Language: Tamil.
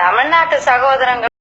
தமிழ்நாட்டு சகோதரங்கள்